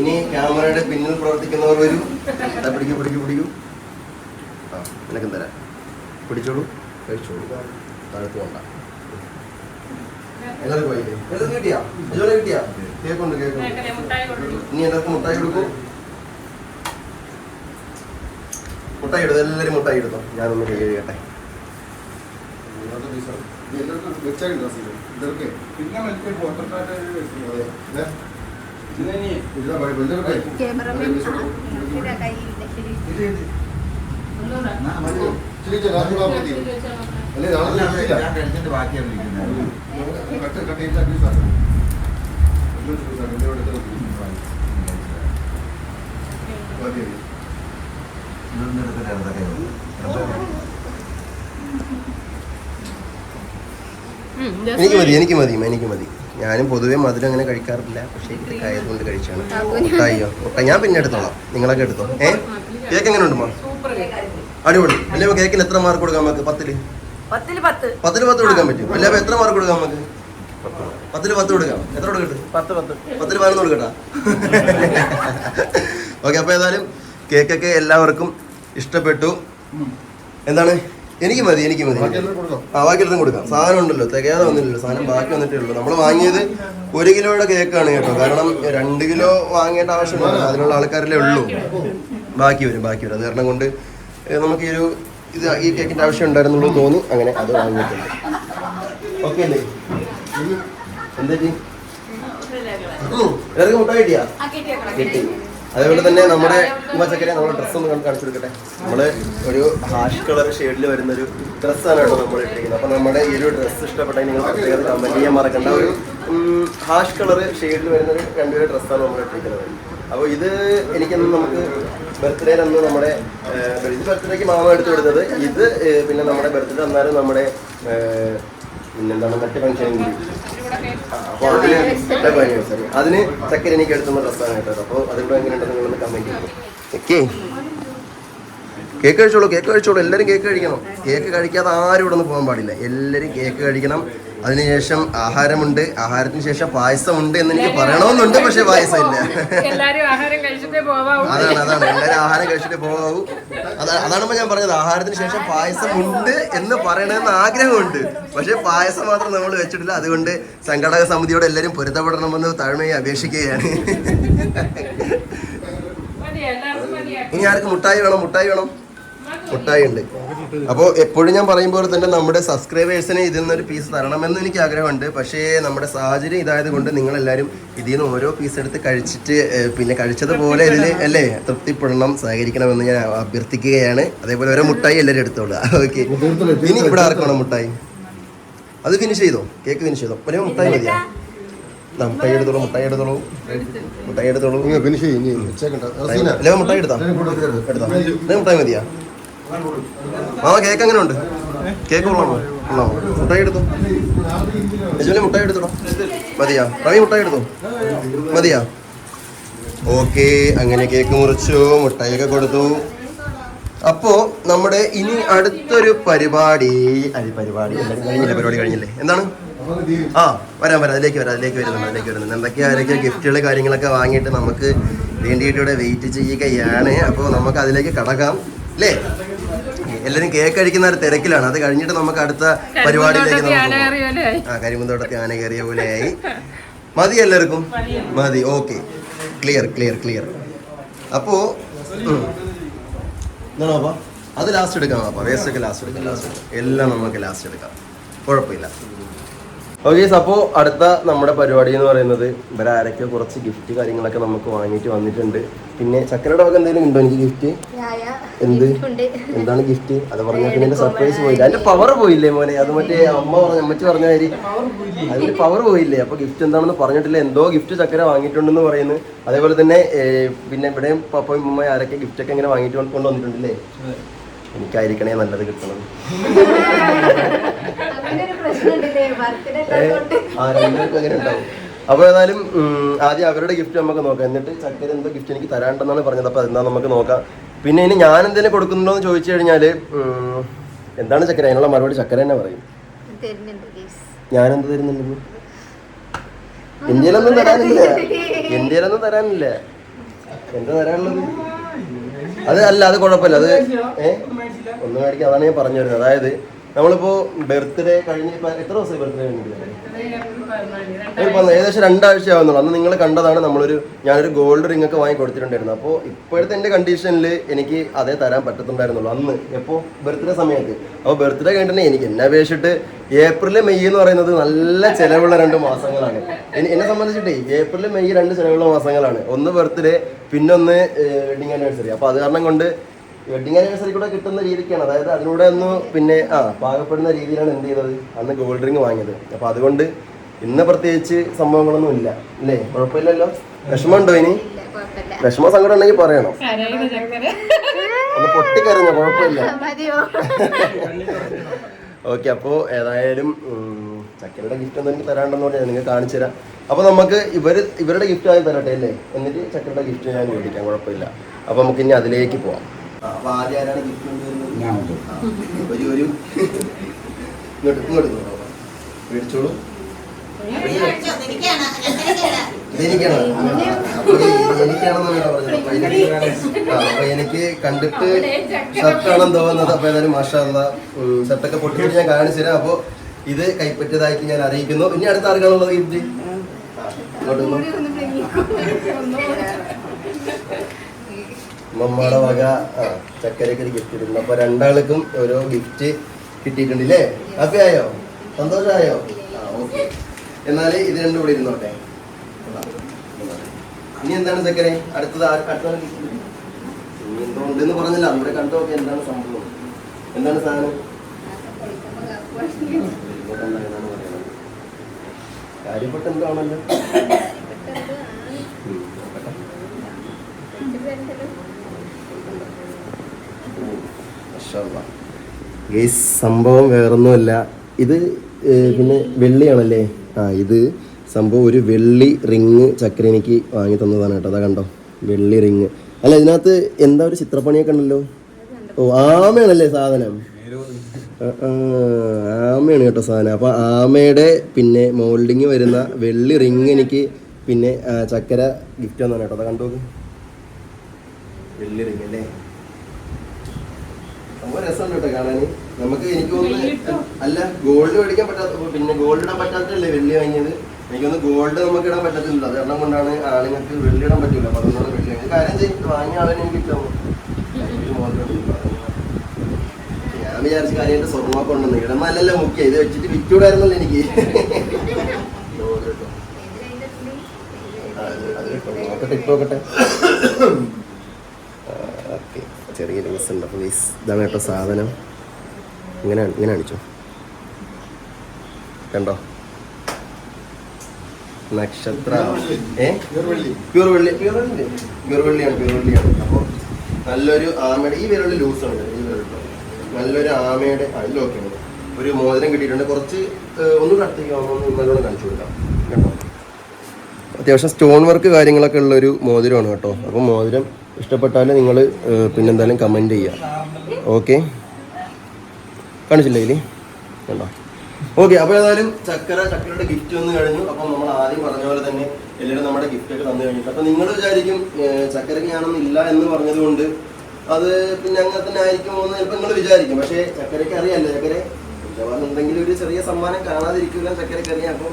ഇനി ക്യാമറയുടെ പിന്നിൽ പ്രവർത്തിക്കുന്നവർ വരും. പിടിക്കും പിടിക്കൂ പിടിക്കൂ. ആ നിനക്കും തരാം. പിടിച്ചോളൂ. കഴിച്ചോളൂ താഴത്ത് വേണ്ട എല്ലാവർക്കും പോയില്ലേ എല്ലാവർക്കും കിട്ടിയാ? ഇതുപോലെ കിട്ടിയാ? കേക്കുണ്ട് കേക്കുണ്ട് മുട്ടായി കൊടുക്കും ഇനി എല്ലാവർക്കും മുട്ടായി കൊടുക്കൂ. മുട്ടായി എടുത്തു? എല്ലാവരും മുട്ടായി എടുത്തോ? ഞാനൊന്ന് കൈ കഴിയട്ടെ ഇതൊക്കെ എനിക്ക് മതി എനിക്ക് മതി എനിക്ക് മതി. ഞാനും പൊതുവേ മധുരം അങ്ങനെ കഴിക്കാറില്ല. പക്ഷേ ഇതൊക്കെ ആയതുകൊണ്ട് കഴിച്ചാണ്. മുട്ടായിയോ മുട്ടായി ഞാൻ പിന്നെ എടുത്തോളാം. നിങ്ങളൊക്കെ എടുത്തോ. ഏ? കേക്ക് എങ്ങനെ ഉണ്ടോ സൂപ്പർ അടിപൊളി. അല്ലേ കേക്കിന് എത്ര മാർക്ക് കൊടുക്കാം നമുക്ക്? പത്തിൽ? പത്തിൽ പത്ത്. പത്തിൽ പത്ത് കൊടുക്കാൻ പറ്റും. അല്ലെ അപ്പൊ എത്ര മാർക്ക് കൊടുക്കാം നമുക്ക്? പത്തിൽ പത്ത് കൊടുക്കാം. എത്ര കൊടുക്കട്ടെ പത്ത് പത്ത്. പത്തിൽ പതിനൊന്ന് കൊടുക്കട്ടാ. ഓക്കെ അപ്പൊ ഏതായാലും കേക്കൊക്കെ എല്ലാവർക്കും ഇഷ്ടപ്പെട്ടു. എന്താണ്? എനിക്ക് മതി എനിക്ക് മതി ബാക്കിയെല്ലാം കൊടുക്കാം. ആ ബാക്കി എടുത്തും കൊടുക്കാം. സാധനം ഉണ്ടല്ലോ തികയാതെ വന്നില്ലല്ലോ സാധനം ബാക്കി വന്നിട്ടേ ഉള്ളൂ. നമ്മൾ വാങ്ങിയത് ഒരു കിലോയുടെ കേക്കാണ് കേട്ടോ. കാരണം രണ്ട് കിലോ വാങ്ങേണ്ട ആവശ്യമില്ല. അതിനുള്ള ആൾക്കാരല്ലേ ഉള്ളൂ. ബാക്കി വരും ബാക്കി വരും. അത് കാരണം കൊണ്ട് നമുക്ക് ഈ ഒരു ഇത് ഈ കേക്കിന്റെ ആവശ്യം ഉണ്ടായിരുന്നുള്ളൂ തോന്നി അങ്ങനെ അത് വാങ്ങിയിട്ടുണ്ട്. ഓക്കെ അല്ലേ? എന്താ മുട്ട കിട്ടിയാ? കിട്ടി. അതേപോലെ തന്നെ നമ്മുടെ ഉമ്മച്ചക്കരെ നമ്മുടെ ഡ്രസ്സ് ഒന്ന് കാണിച്ചു കൊടുക്കട്ടെ. നമ്മൾ ഒരു ഹാഷ് കളർ ഷെയ്ഡിൽ വരുന്ന ഒരു ഡ്രസ്സാണ് കേട്ടോ നമ്മൾ ഇട്ടിരിക്കുന്നത്. അപ്പൊ നമ്മുടെ ഈ ഒരു ഡ്രസ്സ് ഇഷ്ടപ്പെട്ടെങ്കിൽ നിങ്ങൾ പ്രത്യേകം കമന്റ് ചെയ്യാൻ മറക്കണ്ട. ഒരു ഹാഷ് കളർ ഷെയ്ഡിൽ വരുന്ന ഒരു രണ്ടുപേരുടെ ഡ്രസ്സാണ് നമ്മൾ ഇട്ടിരിക്കുന്നത്. അപ്പോൾ ഇത് എനിക്കന്ന് നമുക്ക് ബർത്ത്ഡേ അന്ന് നമ്മുടെ ഇത് ബർത്ത്ഡേക്ക് മാമ എടുത്തു കൊടുത്തത്. ഇത് പിന്നെ നമ്മുടെ ബർത്ത്ഡേ അന്നാലും നമ്മുടെ പിന്നെന്താണ് മറ്റേ ഫംഗ്ഷൻ അപ്പോൾ അതിന്. അതിന് ചക്കര എനിക്ക് എടുത്തുന്ന ഡ്രസ്സാണ് കേട്ടത് അപ്പോൾ അതിവിടെ എങ്ങനെയുണ്ടെന്ന് നിങ്ങളൊന്ന് കമന്റ് ചെയ്യും. കേക്ക് കഴിച്ചോളൂ കേക്ക് കഴിച്ചോളൂ. എല്ലാവരും കേക്ക് കഴിക്കണം. കേക്ക് കഴിക്കാതെ ആരും ഇവിടെ നിന്ന് പോകാൻ പാടില്ല. എല്ലാവരും കേക്ക് കഴിക്കണം. അതിനുശേഷം ആഹാരമുണ്ട്. ആഹാരത്തിന് ശേഷം പായസമുണ്ട് എന്ന് എനിക്ക് പറയണമെന്നുണ്ട് പക്ഷെ പായസം ഇല്ല അതാണ് അതാണ്. എല്ലാവരും ആഹാരം കഴിച്ചിട്ട് പോകാവൂ അതാണ് അതാണിപ്പോ ഞാൻ പറഞ്ഞത് ആഹാരത്തിന് ശേഷം പായസം ഉണ്ട് എന്ന് പറയണമെന്ന് ആഗ്രഹമുണ്ട്. പക്ഷെ പായസം മാത്രം നമ്മൾ വെച്ചിട്ടില്ല. അതുകൊണ്ട് സംഘടക സമിതിയോട് എല്ലാവരും പൊരുത്തപ്പെടണമെന്ന് താഴ്മയെ അപേക്ഷിക്കുകയാണ്. ഇനി ആർക്ക് മുട്ടായി വേണം? മുട്ടായി വേണം. മുട്ടായി ഉണ്ട് അപ്പോൾ എപ്പോഴും ഞാൻ പറയുമ്പോൾ തന്നെ നമ്മുടെ സബ്സ്ക്രൈബേഴ്സിന് ഇതിൽ നിന്നൊരു പീസ് തരണമെന്ന് എനിക്ക് ആഗ്രഹമുണ്ട്. പക്ഷേ നമ്മുടെ സാഹചര്യം ഇതായത് കൊണ്ട് നിങ്ങളെല്ലാവരും ഇതിൽ നിന്ന് ഓരോ പീസ് എടുത്ത് കഴിച്ചിട്ട് പിന്നെ കഴിച്ചതുപോലെ ഇതിൽ അല്ലേ തൃപ്തിപ്പെടണം സഹകരിക്കണമെന്ന് ഞാൻ അഭ്യർത്ഥിക്കുകയാണ്. അതേപോലെ ഓരോ മുട്ടായി എല്ലാവരും എടുത്തോളൂ ഓക്കെ ഇനി ഇവിടെ ആർക്കണം മുട്ടായി? അത് ഫിനിഷ് ചെയ്തോ? കേക്ക് ഫിനിഷ് ചെയ്തോ? ഒരേ മുട്ടായി മതിയാ? ദാ, മുട്ടായി എടുത്തോളൂ മുട്ടായി എടുത്തോളൂ. മുട്ടായി എടുത്തോളൂ. ഫിനിഷ് ചെയ്യും ഇനി വെച്ചേക്കണ്ട അല്ലേ മുട്ടായി എടുത്താ? മുട്ടായി മതിയാ? മാമ കേക്ക് എങ്ങനെ ഉണ്ട് കേക്ക് കൊള്ളാമോ? കൊള്ളാമോ? മുട്ടായി എടുത്തു? യജുവിനെ മുട്ടായി എടുത്തോ? മതിയാ. റവി മുട്ടായി എടുത്തോ? മതിയാ. ഓക്കെ അങ്ങനെ കേക്ക് മുറിച്ചു മുട്ടായിയൊക്കെ കൊടുത്തു. അപ്പോ നമ്മുടെ ഇനി അടുത്തൊരു പരിപാടി അരി പരിപാടി കഴിഞ്ഞില്ലേ? പരിപാടി കഴിഞ്ഞില്ലേ? എന്താണ്? ആ വരാം വരാം. അതിലേക്ക് വരാം അതിലേക്ക് വരുന്നുണ്ട് അതിലേക്ക് വരുന്നുണ്ട്. എന്തൊക്കെയാ അതിലേക്ക് ഗിഫ്റ്റുകൾ കാര്യങ്ങളൊക്കെ വാങ്ങിയിട്ട് നമുക്ക് വേണ്ടിയിട്ട് ഇവിടെ വെയിറ്റ് ചെയ്യുകയാണ്. അപ്പോൾ നമുക്ക് അതിലേക്ക് കടക്കാം. അല്ലേ എല്ലാവരും കേക്ക് കഴിക്കുന്ന ഒരു തിരക്കിലാണ്. അത് കഴിഞ്ഞിട്ട് നമുക്ക് അടുത്ത പരിപാടിയിലേക്ക് നമുക്ക് ആ കരിമ്പന്തോട്ടത്തിൽ ആന കയറിയ ആയി. മതി എല്ലാവർക്കും? മതി ഓക്കെ. ക്ലിയർ ക്ലിയർ ക്ലിയർ അപ്പോ ഉം. എന്താണോ അപ്പാ? അത് ലാസ്റ്റ് എടുക്കാം അപ്പൊ. വേസ്റ്റ് ഒക്കെ ലാസ്റ്റ് എടുക്കാം ലാസ്റ്റ് എടുക്കാം. എല്ലാം നമുക്ക് ലാസ്റ്റ് എടുക്കാം. കുഴപ്പമില്ല. ഓക്കെ അപ്പോൾ അടുത്ത നമ്മുടെ പരിപാടി എന്ന് പറയുന്നത് ഇവരാരൊക്കെ കുറച്ച് ഗിഫ്റ്റ് കാര്യങ്ങളൊക്കെ നമുക്ക് വാങ്ങിയിട്ട് വന്നിട്ടുണ്ട്. പിന്നെ ചക്കരയുടെ വക എന്തെങ്കിലും ഉണ്ടോ എനിക്ക് ഗിഫ്റ്റ് എന്ത്? എന്താണ് ഗിഫ്റ്റ് അത് പറഞ്ഞ പിന്നെ എന്റെ സർപ്രൈസ് പോയില്ല? അതിന്റെ പവർ പോയില്ലേ മോനെ? അത് മറ്റേ അമ്മ പറഞ്ഞ അമ്മച്ചി പറഞ്ഞ കാര്യം അതിന്റെ പവർ പോയില്ലേ? അപ്പൊ ഗിഫ്റ്റ് എന്താണെന്ന് പറഞ്ഞിട്ടില്ല. എന്തോ ഗിഫ്റ്റ് ചക്കര വാങ്ങിയിട്ടുണ്ടെന്ന് പറയുന്നു. അതേപോലെ തന്നെ പിന്നെ ഇവിടെയും പപ്പയും ഉമ്മയും ആരൊക്കെ ഗിഫ്റ്റ് ഒക്കെ ഇങ്ങനെ വാങ്ങിയിട്ട് കൊണ്ട് കൊണ്ടുവന്നിട്ടുണ്ടല്ലേ? എനിക്കായിരിക്കണേ നല്ലത് കിട്ടണം. ഏ, ആ രണ്ടുപേർക്കും അങ്ങനെ ഉണ്ടാവും. അപ്പൊ ഏതായാലും ആദ്യം അവരുടെ ഗിഫ്റ്റ് നമുക്ക് നോക്കാം. എന്നിട്ട് ചക്കര എന്തോ ഗിഫ്റ്റ് എനിക്ക് തരാണ്ടെന്നാണ് പറഞ്ഞത്. അപ്പൊ എന്താ നമുക്ക് നോക്കാം. പിന്നെ ഇനി ഞാൻ എന്തെങ്കിലും കൊടുക്കുന്നുണ്ടോ എന്ന് ചോദിച്ചു കഴിഞ്ഞാൽ എന്താണ് ചക്കര? അതിനുള്ള മറുപടി ചക്കര തന്നെ പറയും. ഞാൻ എന്ത് തരുന്നുണ്ട്? ഇന്ത്യയിലൊന്നും തരാനില്ല. ഇന്ത്യയിലൊന്നും തരാനില്ല. എന്താ തരാനുള്ളത്? അത് അല്ല അത് കുഴപ്പമില്ല. അത് ഏഹ് ഒന്നും മേടിക്കാം. അതാണ് ഞാൻ പറഞ്ഞു വരുന്നത്. അതായത് നമ്മളിപ്പോ ബർത്ത്ഡേ കഴിഞ്ഞ എത്ര ദിവസമായി ബർത്ത്ഡേ കഴിഞ്ഞിട്ട് ഇപ്പൊ ഏകദേശം രണ്ടാഴ്ച ആവുന്നുള്ളൂ അന്ന് നിങ്ങൾ കണ്ടതാണ് നമ്മളൊരു ഞാനൊരു ഗോൾഡ് റിംഗ് ഒക്കെ വാങ്ങി കൊടുത്തിട്ടുണ്ടായിരുന്നു. അപ്പോൾ ഇപ്പോഴത്തെ എന്റെ കണ്ടീഷനിൽ എനിക്ക് അതേ തരാൻ പറ്റത്തുണ്ടായിരുന്നുള്ളൂ. അന്ന് എപ്പോ? ബർത്ത്ഡേ സമയത്ത്. അപ്പോൾ ബർത്ത്ഡേ കഴിഞ്ഞിട്ട് എനിക്ക് എന്നെ അപേക്ഷിച്ചിട്ട് ഏപ്രിൽ മെയ് എന്ന് പറയുന്നത് നല്ല ചിലവുള്ള രണ്ട് മാസങ്ങളാണ്. എനി- എന്നെ സംബന്ധിച്ചിട്ടേ ഏപ്രിൽ മെയ് രണ്ട് ചിലവുള്ള മാസങ്ങളാണ്. ഒന്ന് ബർത്ത്ഡേ പിന്നൊന്ന് വെഡിങ് ആനിവേഴ്സറി അപ്പോൾ അത് കാരണം കൊണ്ട് വെഡിങ് ആനിവേഴ്സറി കൂടെ കിട്ടുന്ന രീതിക്കാണ്. അതായത് അതിലൂടെ ഒന്ന് പിന്നെ ആ പാകപ്പെടുന്ന രീതിയിലാണ് എന്ത് ചെയ്തത്? അന്ന് ഗോൾഡ് റിംഗ് വാങ്ങിയത്. അപ്പോൾ അതുകൊണ്ട് ഇന്ന് പ്രത്യേകിച്ച് സംഭവങ്ങളൊന്നും ഇല്ല. അല്ലേ? കുഴപ്പമില്ലല്ലോ? വിഷമമുണ്ടോ ഇനി? വിഷമ സങ്കടം ഉണ്ടെങ്കിൽ പറയണോ. ഒന്ന് പൊട്ടിക്കരഞ്ഞോ കുഴപ്പമില്ല. ഓക്കെ അപ്പോൾ ഏതായാലും ചക്കരയുടെ ഗിഫ്റ്റ് ഒന്നും എനിക്ക് തരാണ്ടെന്ന് പറഞ്ഞാൽ നിങ്ങൾക്ക് കാണിച്ചു തരാം. അപ്പോൾ നമുക്ക് ഇവർ ഇവരുടെ ഗിഫ്റ്റ് ആയി തരട്ടെ അല്ലേ? എന്നിട്ട് ചക്കരയുടെ ഗിഫ്റ്റ് ഞാൻ മേടിക്കാം കുഴപ്പമില്ല. അപ്പോൾ നമുക്ക് ഇനി അതിലേക്ക് പോവാം. അപ്പോൾ ആദ്യം ആരാണ് ഗിഫ്റ്റ് കൊണ്ടുവരുന്നത്? ഒരു ഒരു ഇങ്ങോട്ട് ഇങ്ങോട്ട്. മേടിച്ചോളൂ. എനിക്ക് കണ്ടിട്ട് ഷർട്ടാണെന്ന് തോന്നുന്നത് അപ്പൊ ഏതായാലും മാഷാല്ല ഷർട്ടൊക്കെ പൊട്ടിയിട്ട് ഞാൻ കാണിച്ചു തരാം. അപ്പൊ ഇത് കൈപ്പറ്റിയതായിട്ട് ഞാൻ അറിയിക്കുന്നു. ഇനി അടുത്ത ആർക്കാണുള്ളത് ഗിഫ്റ്റ് ഇങ്ങോട്ട് വന്നോ. മമ്മയുടെ വക ആ ചക്കരക്ക് ഒരു ഗിഫ്റ്റ് ഇടുന്നു അപ്പൊ രണ്ടാൾക്കും ഓരോ ഗിഫ്റ്റ് കിട്ടിയിട്ടുണ്ട് ഇല്ലേ ഹാപ്പി ആയോ? സന്തോഷമായോ ആ ഓക്കെ. എന്നാൽ ഇത് രണ്ടും ഇവിടെ ഇരുന്നോട്ടെ. ഇനി എന്താണ് ചക്കരെ? അടുത്തത്? ഇനി എന്തോ ഉണ്ടെന്ന് പറഞ്ഞില്ല. അവിടെ കണ്ടു നോക്കി എന്താണ് സംഭവം? എന്താണ് സാധനം? കാര്യപ്പെട്ട എന്താണല്ലോ? അല്ലാ. സംഭവം വേറൊന്നുമല്ല. ഇത് പിന്നെ വെള്ളിയാണല്ലേ? ആ ഇത് സംഭവം ഒരു വെള്ളി റിങ് ചക്കര എനിക്ക് വാങ്ങി തന്നതാണ് കേട്ടോ. അതാ കണ്ടോ? വെള്ളി റിങ്. അല്ല ഇതിനകത്ത് എന്താ ഒരു ചിത്രപ്പണിയൊക്കെ ഉണ്ടല്ലോ? ഓ ആമയാണല്ലേ സാധനം? ആമയാണ് കേട്ടോ സാധനം. അപ്പൊ ആമയുടെ പിന്നെ മോൾഡിങ് വരുന്ന വെള്ളി റിങ് എനിക്ക് പിന്നെ ചക്കര ഗിഫ്റ്റ് തന്നാണ് കേട്ടോ. അതാ കണ്ടു. വെള്ളി റിങ് അല്ലേ? സംഭവം രസമുണ്ട് കേട്ടോ കാണാന്. നമുക്ക് എനിക്ക് തോന്നുന്നു അല്ല ഗോൾഡ് മേടിക്കാൻ പറ്റാത്ത പിന്നെ ഗോൾഡ് ഇടാൻ പറ്റാത്തല്ലേ വെള്ളി വാങ്ങിയത്? എനിക്കൊന്ന് ഗോൾഡ് നമുക്ക് ഇടാൻ പറ്റത്തില്ല അത് കാരണം കൊണ്ടാണ് ആണുങ്ങൾക്ക് വെള്ളി ഇടാൻ പറ്റില്ല അപ്പൊ അതുകൊണ്ടാണ് വെള്ളി വാങ്ങിയത് കാര്യം ചെയ്യും വാങ്ങിയ ആളെ എനിക്ക് കിട്ടും ഞാൻ വിചാരിച്ച കാര്യമായിട്ട് സ്വർണമൊക്കെ ഉണ്ടെന്ന് ഇടന്നല്ലല്ലോ മുഖ്യ ഇത് വെച്ചിട്ട് വിറ്റൂടായിരുന്നല്ലോ എനിക്ക്. കേട്ടോ അത് നോക്കട്ടെ ഇട്ട് ചെറിയ ലിങ്സ് ഉണ്ട് അപ്പോൾ ഗൈസ് ഇതാണ് കേട്ടോ സാധനം. ഇങ്ങനെ ഇങ്ങനെ അടിച്ചോ കണ്ടോ? നക്ഷത്ര ഏ? പ്യൂർ വെള്ളി. പ്യൂർ വെള്ളി പ്യൂർ അപ്പോൾ നല്ലൊരു ആമയുടെ ഈ വിരളിൽ ലൂസാണ് ഈ വിരൽ ട്ടോ. നല്ലൊരു ആമയുടെ അതിലൊക്കെയാണ് ഒരു മോതിരം കിട്ടിയിട്ടുണ്ട്. കുറച്ച് ഒന്നും ഒന്ന് നല്ലോണം കാണിച്ചു കൊടുക്കാം. കേട്ടോ അത്യാവശ്യം സ്റ്റോൺ വർക്ക് കാര്യങ്ങളൊക്കെ ഉള്ളൊരു മോതിരമാണ് കേട്ടോ. അപ്പോൾ മോതിരം ഇഷ്ടപ്പെട്ടാൽ നിങ്ങൾ പിന്നെന്തായാലും കമന്റ് ചെയ്യുക ഓക്കെ കാണിച്ചില്ലേ ഇതിൽ കണ്ടോ? ഓക്കെ അപ്പോൾ ഏതായാലും ചക്കര ചക്കരയുടെ ഗിഫ്റ്റ് വന്നു കഴിഞ്ഞു. അപ്പം നമ്മൾ ആദ്യം പറഞ്ഞ പോലെ തന്നെ എല്ലാവരും നമ്മുടെ ഗിഫ്റ്റൊക്കെ തന്നു കഴിഞ്ഞു അപ്പം നിങ്ങൾ വിചാരിക്കും ചക്കരയ്ക്ക് ഞാനൊന്നും ഇല്ല എന്ന് പറഞ്ഞതുകൊണ്ട് അത് പിന്നെ അങ്ങനെ തന്നെ ആയിരിക്കുമോ എന്ന് ചിലപ്പോൾ നിങ്ങൾ വിചാരിക്കും. പക്ഷേ ചക്കരയ്ക്ക് അറിയാമല്ലോ ചക്കര എന്തെങ്കിലും ഒരു ചെറിയ സമ്മാനം കാണാതിരിക്കില്ല ചക്കരയ്ക്ക് അറിയാം. അപ്പോൾ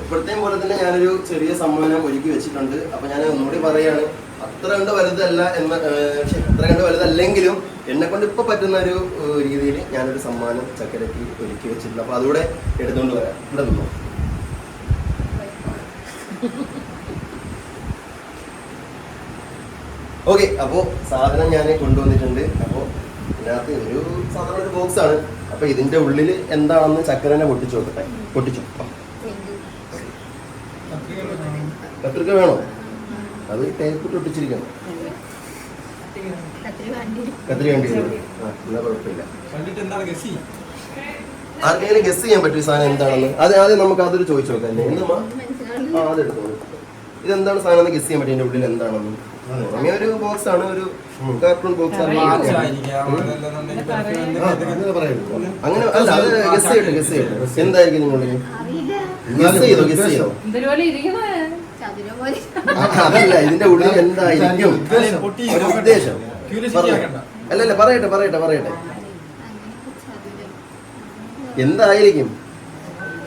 എപ്പോഴത്തെയും പോലെ തന്നെ ഞാനൊരു ചെറിയ സമ്മാനം ഒരുക്കി വെച്ചിട്ടുണ്ട്. അപ്പം ഞാൻ ഒന്നുകൂടി പറയാണ്. അത്ര കണ്ട് വലുതല്ല എന്ന പക്ഷെ അത്ര കണ്ട് വലുതല്ലെങ്കിലും എന്നെ കൊണ്ട് ഇപ്പൊ പറ്റുന്ന ഒരു രീതിയിൽ ഞാനൊരു സമ്മാനം ചക്കരയ്ക്ക് ഒരുക്കി വെച്ചിട്ടുണ്ട്. അപ്പൊ അതുകൂടെ എടുത്തുകൊണ്ട് വരാം. ഇവിടെ നിന്നോ? ഓക്കെ അപ്പോൾ സാധനം ഞാൻ കൊണ്ടുവന്നിട്ടുണ്ട്. അപ്പോൾ ഇതിനകത്ത് ഒരു സാധാരണ ഒരു ബോക്സ് ആണ്. അപ്പൊ ഇതിന്റെ ഉള്ളിൽ എന്താണെന്ന് ചക്കരനെ പൊട്ടിച്ചു നോക്കട്ടെ പൊട്ടിച്ചു. പത്രിക വേണോ? അത് ടേപ്പ് ഒട്ടിച്ചിരിക്കണം. കത്തിരി വേണ്ടി വരും. ആ എന്നാ കുഴപ്പമില്ല. കണ്ടിട്ട് എന്താണ് ഗസി ആർക്കെങ്കിലും ഗസ് ചെയ്യാൻ പറ്റും ഈ സാധനം എന്താണെന്ന്? അത് ആദ്യം നമുക്ക് അതൊരു ചോദിച്ചു നോക്കാം അല്ലേ? എന്തുമാ. ആ അതെടുത്തോളൂ ഇതെന്താണ് സാധനം എന്ന് ഗസ് ചെയ്യാൻ പറ്റും ഇതിന്റെ ഉള്ളിൽ എന്താണെന്ന്? അങ്ങനെ ഒരു ബോക്സ് ആണ് ഒരു കാർട്ടൂൺ ബോക്സ് ആണ്. അങ്ങനെ അല്ല അത് ഗസ് ചെയ്യട്ടെ ഗസ് ചെയ്യട്ടെ. എന്തായിരിക്കും നിങ്ങളുടെ അറിയില്ല. ഗസ് ചെയ്തോ ഗസ് ചെയ്തോ ഇതുപോലെ ഇരിക്കുന്ന ചതുരം പോലെ ആ, അതല്ല ഇതിന്റെ ഉള്ളിൽ എന്തായിരിക്കും? ഉദ്ദേശം. ഒരു ഉദ്ദേശം. അല്ലല്ല പറയട്ടെ പറയട്ടെ പറയട്ടെ. എന്തായിരിക്കും?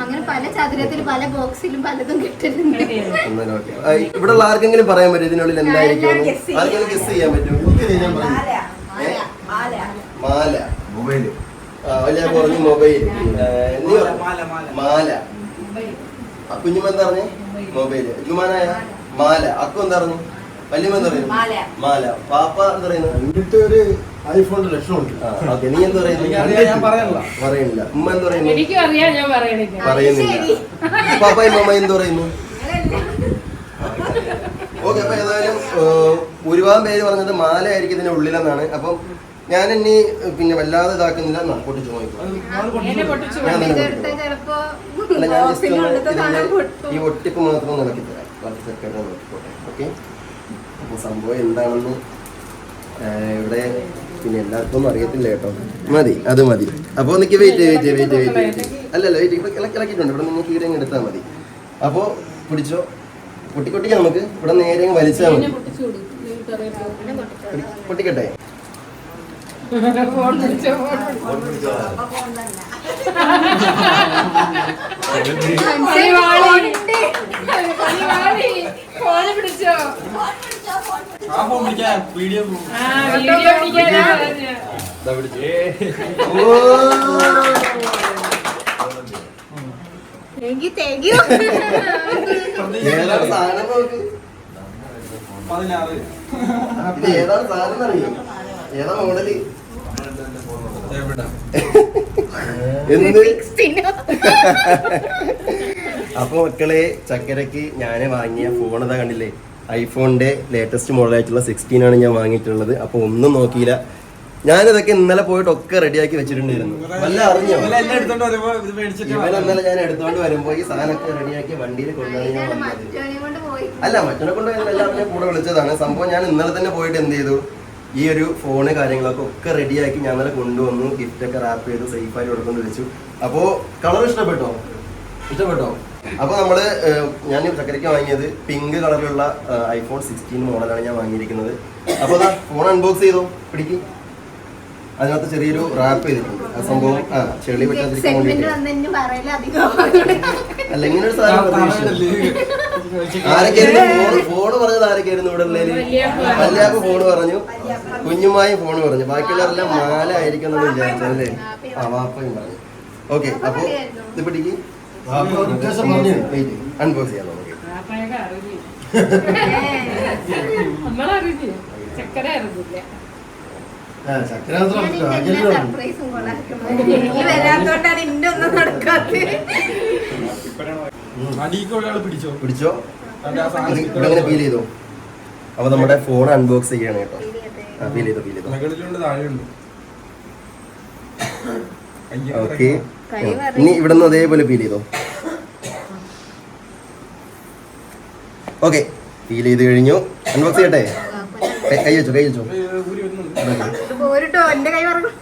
അങ്ങനെ പല ചതുരത്തിൽ പല ബോക്സിലും പലതും കിട്ടുന്നുണ്ട്. എന്നാലും ഇവിടെ ഉള്ള ആർക്കെങ്കിലും പറയാൻ പറ്റും? ഇതിനുള്ളിൽ എന്തായിരിക്കും. ആർക്കെങ്കിലും ഗസ് ചെയ്യാൻ പറ്റും? മാല മൊബൈൽ. ഞാൻ മൊബൈൽ മാല, എന്താ പറഞ്ഞേ? മൊബൈൽ. ഇന്നുമാനായ മാല അക്കു എന്താ പറഞ്ഞു വല്യമ്മ എന്താ പറയുന്നു? മാല. പാപ്പ എന്താ പറയുന്നത് എന്നിട്ട് ഒരു ഐഫോണിന്റെ ലക്ഷണമുണ്ട്. നീ എന്താ പറയുന്നത്. പറയുന്നില്ല ഉമ്മ എന്താ പറയുന്നത് എനിക്കും അറിയാം ഞാൻ പറയണില്ല. പറയുന്നില്ല. പാപ്പയും മമ്മ എന്ത് പറയുന്നു? ഓക്കെ അപ്പൊ ഏതായാലും ഒരുപാട് പേര് പറഞ്ഞത് മാല ആയിരിക്കും ഇതിന്റെ ഉള്ളിലെന്നാണ്. അപ്പം ഞാൻ ഇനി പിന്നെ വല്ലാതെ ഇതാക്കുന്നില്ല. എന്നാ പൊട്ടിച്ചു എന്നെ ഈ ഒട്ടിപ്പ് മാത്രം നടക്കി തരാം. ബാക്കി സെക്കൻഡ് നോക്കിക്കോട്ടെ ഓക്കെ അപ്പോൾ സംഭവം എന്താണെന്ന് ഇവിടെ പിന്നെ എല്ലാവർക്കും ഒന്നും അറിയത്തില്ല കേട്ടോ. മതി അത് മതി. അപ്പോൾ നിക്ക് wait wait wait wait wait അല്ലല്ല വെയിറ്റ് ഇവിടെ ഇളക്കി ഇളക്കിയിട്ടുണ്ട്. ഇവിടെ നിങ്ങൾക്ക് കീരങ്ങ് എടുത്താൽ മതി. അപ്പോൾ പിടിച്ചോ. പൊട്ടിക്കൊട്ടിക്കാം നമുക്ക്. ഇവിടെ നേരെ അങ്ങ് വലിച്ചാൽ മതി. എന്നെ. പൊട്ടിക്കട്ടെ? വീഡിയോ. ഏതാണ് സാധനം അറിയോ ഏതാ മോഡൽ എന്ത്. അപ്പൊ മക്കളെ ചക്കരക്ക് ഞാൻ വാങ്ങിയ ഫോൺ അതാ കണ്ടില്ലേ? ഐഫോണിന്റെ ലേറ്റസ്റ്റ് മോഡലായിട്ടുള്ള സിക്സ്റ്റീൻ ആണ് ഞാൻ വാങ്ങിയിട്ടുള്ളത്. അപ്പൊ ഒന്നും നോക്കിയില്ല. ഞാനിതൊക്കെ ഇന്നലെ പോയിട്ട് ഒക്കെ റെഡിയാക്കി വെച്ചിട്ടുണ്ടായിരുന്നു വല്ല അറിഞ്ഞോ? ഇവലെ എടുത്തോണ്ട് വരുമ്പോ ഇത് മേടിച്ചിട്ട് ഇവൻ ഇന്നലെ ഞാൻ എടുത്തോണ്ട് വരുമ്പോ ഈ സാധനമൊക്കെ റെഡിയാക്കി വണ്ടിയിൽ കൊണ്ടുവന്ന് ഞാൻ വന്നത്. കൊണ്ട് പോയി. അല്ല മറ്റൊനെ കൊണ്ട് എല്ലാവരും കൂടെ വിളിച്ചതാണ്. സംഭവം ഞാൻ ഇന്നലെ തന്നെ പോയിട്ട് എന്ത് ചെയ്തു? ഈ ഒരു ഫോണ് കാര്യങ്ങളൊക്കെ ഒക്കെ റെഡിയാക്കി ഞാൻ നല്ല കൊണ്ടുവന്നു. ഗിഫ്റ്റ് ഒക്കെ റാപ്പ് ചെയ്ത് സേഫ് ആയിട്ട് കൊടുക്കൊണ്ട് വെച്ചു അപ്പോ കളർ ഇഷ്ടപ്പെട്ടോ? ഇഷ്ടപ്പെട്ടോ? അപ്പൊ നമ്മൾ ഞാൻ ചക്കരയ്ക്ക് വാങ്ങിയത് പിങ്ക് കളറിലുള്ള ഐഫോൺ സിക്സ്റ്റീൻ മോഡലാണ് ഞാൻ വാങ്ങിയിരിക്കുന്നത്. അപ്പൊ അതാ ഫോൺ അൺബോക്സ് ചെയ്തോ? പിടിക്ക്. അതിനകത്ത് ചെറിയൊരു റാപ്പ് ചെയ്തിട്ടുണ്ട്. ആ സംഭവം ആ ചെളി പറ്റാതിരിക്കാൻ വേണ്ടിയിട്ട്. അല്ല ഇങ്ങനെ ഒരു സാധനം. ആരൊക്കെയായിരുന്നു? ഫോൺ ഫോണ് പറഞ്ഞത് ആരൊക്കെയായിരുന്നു ഇവിടെ ഉള്ളതിൽ ഫോൺ വല്യാപ്പ് ഫോണ് പറഞ്ഞു. കുഞ്ഞുമായും ഫോൺ പറഞ്ഞു. ബാക്കിയുള്ളവരെല്ലാം മാല ആയിരിക്കും എന്ന് വിചാരിച്ചു അല്ലേ? ആ വാപ്പയും പറഞ്ഞു. ഓക്കെ അപ്പൊ ഇത് പിടിക്ക്. അൺബോക്സ് ചെയ്യാം നമുക്ക്. പിടിച്ചോ? പിടിച്ചോ? ഇവിടെ ഫീൽ ചെയ്തോ? അപ്പൊ നമ്മുടെ ഫോൺ അൺബോക്സ് ചെയ്യാണ് കേട്ടോ. ഫീൽ ചെയ്തോ ഫീൽ ചെയ്തോ. ഓക്കെ. ഇനി ഇവിടെ നിന്ന് അതേപോലെ ഫീൽ ചെയ്തോ? ഓക്കെ ഫീൽ ചെയ്ത് കഴിഞ്ഞു. അൺബോക്സ് ചെയ്യട്ടെ? കൈ- വെച്ചോ കൈ വെച്ചോ.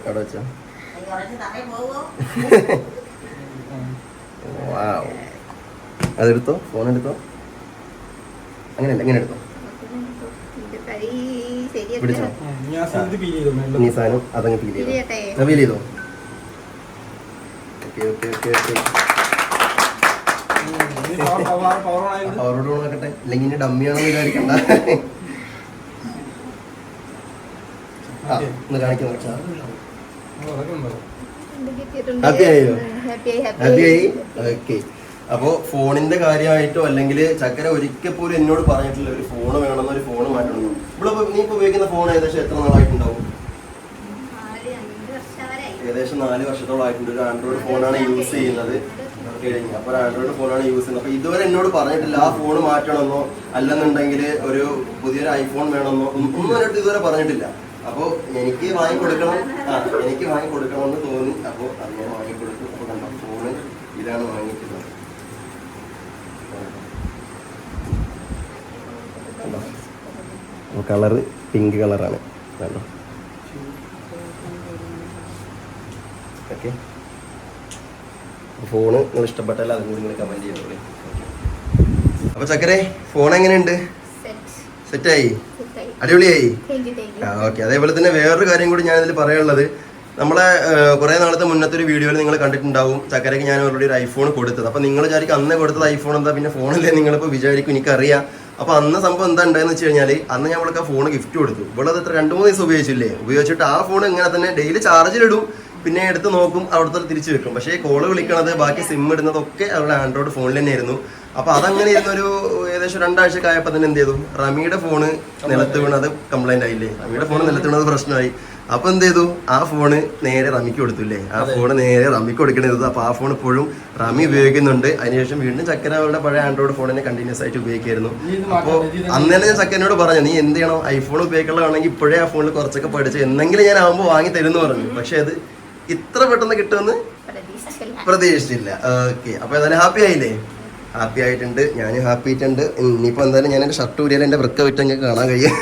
അവിടെ വെച്ചോ. അതെടുത്തോ? ഫോൺ എടുത്തോ? അങ്ങനെയല്ല എങ്ങനെ എടുത്തോ? പിടിച്ചോ. ഈ അതങ്ങ് ഫീൽ ചെയ്തോ? ഫീൽ ചെയ്തോ? Okay okay okay okay. അവരോട് നോക്കട്ടെ ഇല്ലെങ്കിൽ ഇനി ഡമ്മിയാണെന്ന് വിചാരിക്കണ്ട. ഒന്ന് ആയോ? ഹാപ്പി ആയി ഹാപ്പി ആയി. ഓക്കെ അപ്പോ ഫോണിന്റെ കാര്യമായിട്ടോ അല്ലെങ്കിൽ ചക്കര ഒരിക്കൽ പോലും എന്നോട് പറഞ്ഞിട്ടില്ല ഒരു ഫോൺ വേണമെന്ന് ഒരു ഫോൺ മാറ്റണമെന്ന് ഇവിടെ നീ ഇപ്പൊ ഉപയോഗിക്കുന്ന ഫോൺ ഏകദേശം എത്ര നാളായിട്ടുണ്ടാവും. ഏകദേശം നാല് വർഷത്തോളമായിട്ടുണ്ട് ഒരു ആൻഡ്രോയിഡ് ഫോണാണ് യൂസ് ചെയ്യുന്നത്. കഴിഞ്ഞു. അപ്പൊ ആൻഡ്രോയിഡ് ഫോണാണ് യൂസ് ചെയ്യുന്നത്. അപ്പൊ ഇതുവരെ എന്നോട് പറഞ്ഞിട്ടില്ല ആ ഫോൺ മാറ്റണമെന്നോ അല്ലെന്നുണ്ടെങ്കിൽ ഒരു പുതിയൊരു ഐഫോൺ വേണമെന്നോ ഒന്നും ഒന്നും ഇതുവരെ പറഞ്ഞിട്ടില്ല. അപ്പോൾ എനിക്ക് വാങ്ങിക്കൊടുക്കണം ആ എനിക്ക് വാങ്ങിക്കൊടുക്കണമെന്ന് തോന്നി. അപ്പോൾ അത് ഞാൻ കൊടുക്കും അപ്പോൾ കണ്ടോ ഫോണ് ഇതാണ് വാങ്ങിയിട്ടുള്ളത് കണ്ടോ അപ്പോൾ കളറ് പിങ്ക് കളറാണ്. കണ്ടോ? ഓക്കെ. ഫോണ് നിങ്ങൾ ഇഷ്ടപ്പെട്ടാൽ അതും കൂടി നിങ്ങൾ കമന്റ് ചെയ്തോളൂ. അപ്പൊ ചക്കരെ ഫോൺ എങ്ങനെയുണ്ട്? സെറ്റ് സെറ്റായി അടിപൊളിയായി? ഓക്കെ. അതേപോലെ തന്നെ വേറൊരു കാര്യം കൂടി ഞാൻ ഇതിൽ പറയാനുള്ളത്. നമ്മളെ കുറെ നാളത്തെ മുന്നത്തെ ഒരു വീഡിയോയിൽ നിങ്ങൾ കണ്ടിട്ടുണ്ടാവും. ചക്കരയ്ക്ക് ഞാൻ ഓൾറെഡി ഒരു ഐഫോൺ കൊടുത്തത്. അപ്പൊ നിങ്ങൾ വിചാരിക്കും അന്ന് കൊടുത്തത് ഐഫോൺ എന്താ? പിന്നെ ഫോണില്ലേ നിങ്ങളിപ്പോൾ വിചാരിക്കും എനിക്കറിയാം. അപ്പൊ അന്ന് സംഭവം എന്താ ഉണ്ടായെന്ന് വെച്ച് കഴിഞ്ഞാൽ അന്ന് ഞാൻ അവൾക്ക് ആ ഫോൺ ഗിഫ്റ്റ് കൊടുത്തു. ഇവിടെ എത്ര രണ്ടു മൂന്ന് ദിവസം ഉപയോഗിച്ചില്ലേ? ഉപയോഗിച്ചിട്ട് ആ ഫോൺ ഇങ്ങനെ തന്നെ ഡെയിലി ചാർജിലിടും പിന്നെ എടുത്ത് നോക്കും അവിടുത്തെ തിരിച്ചു വെക്കും. പക്ഷേ കോൾ വിളിക്കണത് ബാക്കി സിം ഇടുന്നതൊക്കെ അവരുടെ ആൻഡ്രോയിഡ് ഫോണിൽ തന്നെ ആയിരുന്നു. അപ്പൊ അതങ്ങനെ ഇരുന്നൊരു ഏകദേശം രണ്ടാഴ്ച ആയപ്പോൾ തന്നെ എന്ത് ചെയ്തു? റമിയുടെ ഫോണ് നിലത്ത് വീണത് കംപ്ലൈന്റ് ആയില്ലേ? റമിയുടെ ഫോൺ നിലത്ത് വീണത് പ്രശ്നമായി. അപ്പൊ എന്ത് ചെയ്തു? ആ ഫോണ് നേരെ റമിക്ക് കൊടുത്തില്ലേ? ആ ഫോണ് നേരെ റമിക്ക് കൊടുക്കണത് അപ്പൊ ആ ഫോൺ ഇപ്പോഴും റമി ഉപയോഗിക്കുന്നുണ്ട്. അതിനുശേഷം വീണ്ടും അവളുടെ പഴയ ആൻഡ്രോയിഡ് ഫോണിനെ കണ്ടിന്യൂസ് ആയിട്ട് ഉപയോഗിക്കായിരുന്നു അന്നേരം അപ്പോൾ മാറ്റണ്ട, ഇത് അന്ന് തന്നെ ഞാൻ ചക്കനോട് പറഞ്ഞു നീ എന്ത് ചെയ്യണം? ഐഫോൺ ഉപയോഗിക്കണമെങ്കിൽ ഇപ്പോഴേ ആ ഫോണിൽ കുറച്ചൊക്കെ പഠിച്ച് എന്തെങ്കിലും ഞാൻ ആകുമ്പോൾ വാങ്ങി തരുമെന്ന് പറഞ്ഞു. പക്ഷെ അത് ഇത്ര പെട്ടെന്ന് കിട്ടുമെന്ന് പ്രതീക്ഷിച്ചില്ല ഓക്കെ. അപ്പൊ ഏതായാലും ഹാപ്പി ആയില്ലേ? ഹാപ്പി ആയിട്ടുണ്ട്. ഞാൻ ഹാപ്പി ആയിട്ടുണ്ട്. ഇനിയിപ്പോ എന്തായാലും ഞാൻ എന്റെ ഷർട്ട് ഊരിയാലും എന്റെ വൃക്ക വിറ്റെങ്കിൽ കാണാൻ കഴിയും.